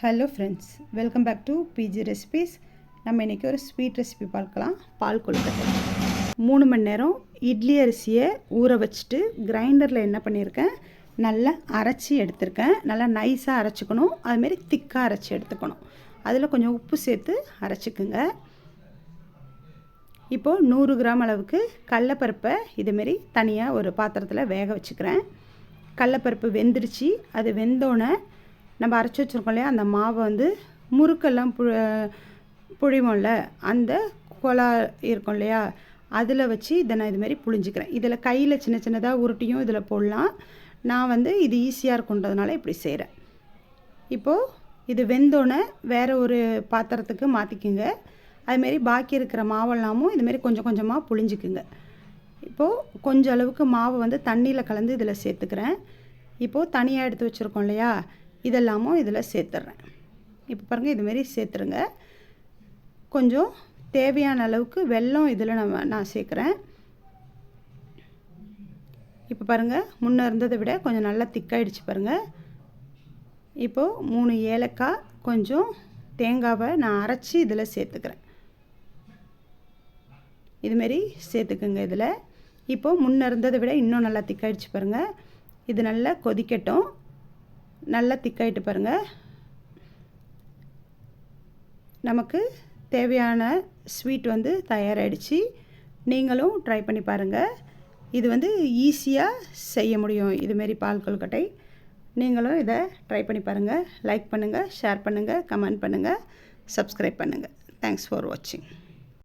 Hello friends welcome back to BG recipes நம்ம இன்றைக்கி ஒரு ஸ்வீட் ரெசிபி பார்க்கலாம். பால் கொழுக்கட்டை. மூணு மணி நேரம் இட்லி அரிசியை ஊற வச்சுட்டு கிரைண்டரில் என்ன பண்ணியிருக்கேன்? நல்லா அரைச்சி எடுத்திருக்கேன். நல்லா நைஸாக அரைச்சிக்கணும். அதுமாரி திக்காக அரைச்சி எடுத்துக்கணும். அதில் கொஞ்சம் உப்பு சேர்த்து அரைச்சிக்குங்க. இப்போது நூறு கிராம் அளவுக்கு கடலப்பருப்பை இதுமாரி தனியாக ஒரு பாத்திரத்தில் வேக வச்சுக்கிறேன். கடலப்பருப்பு வெந்துருச்சு. அது வெந்தோடனே நம்ம அரைச்சி வச்சுருக்கோம் இல்லையா? அந்த மாவை வந்து முறுக்கெல்லாம் பு புழிவோம்ல அந்த கொலா இருக்கும் இல்லையா? அதில் வச்சு இதை நான் இதுமாரி புழிஞ்சிக்கிறேன். இதில் கையில் சின்ன சின்னதாக உருட்டியும் இதில் போடலாம். நான் வந்து இது ஈஸியாக இருக்குன்றதுனால இப்படி செய்கிறேன் இப்போது இது வெந்தோடனே வேறு ஒரு பாத்திரத்துக்கு மாற்றிக்குங்க அதுமாரி பாக்கி இருக்கிற மாவெல்லாமும் இதுமாரி கொஞ்சம் கொஞ்சமாக புழிஞ்சிக்குங்க. இப்போது கொஞ்சம் அளவுக்கு மாவை வந்து தண்ணியில் கலந்து இதில் சேர்த்துக்கிறேன். இப்போது தனியாக எடுத்து வச்சுருக்கோம் இல்லையா? இதெல்லாமும் இதில் சேர்த்துட்றேன். இப்போ பாருங்கள் இதுமாரி சேர்த்துருங்க. கொஞ்சம் தேவையான அளவுக்கு வெல்லம் இதில் நம்ம நான் சேர்க்குறேன். இப்போ பாருங்கள் முன்னே இருந்ததை விட கொஞ்சம் நல்லா திக்காயிடுச்சு பாருங்கள் இப்போது மூணு ஏலக்காய் கொஞ்சம் தேங்காவை நான் அரைச்சி இதில் சேர்த்துக்கிறேன். இதுமாரி சேர்த்துக்குங்க இதில். இப்போது முன்னே இருந்ததை விட இன்னும் நல்லா திக்காயிடுச்சு பாருங்கள் இது நல்லா கொதிக்கட்டும். நல்லா திக்காயிட்டு பாருங்கள் நமக்கு தேவையான ஸ்வீட் வந்து தயாராகிடுச்சு நீங்களும் ட்ரை பண்ணி பாருங்கள் இது வந்து ஈஸியாக செய்ய முடியும். இதுமாரி பால் கொழுக்கட்டை. நீங்களும் இதை ட்ரை பண்ணி பாருங்கள் லைக் பண்ணுங்கள் ஷேர் பண்ணுங்கள் கமெண்ட் பண்ணுங்கள் சப்ஸ்கிரைப் பண்ணுங்கள் தேங்க்ஸ் ஃபார் வாட்சிங்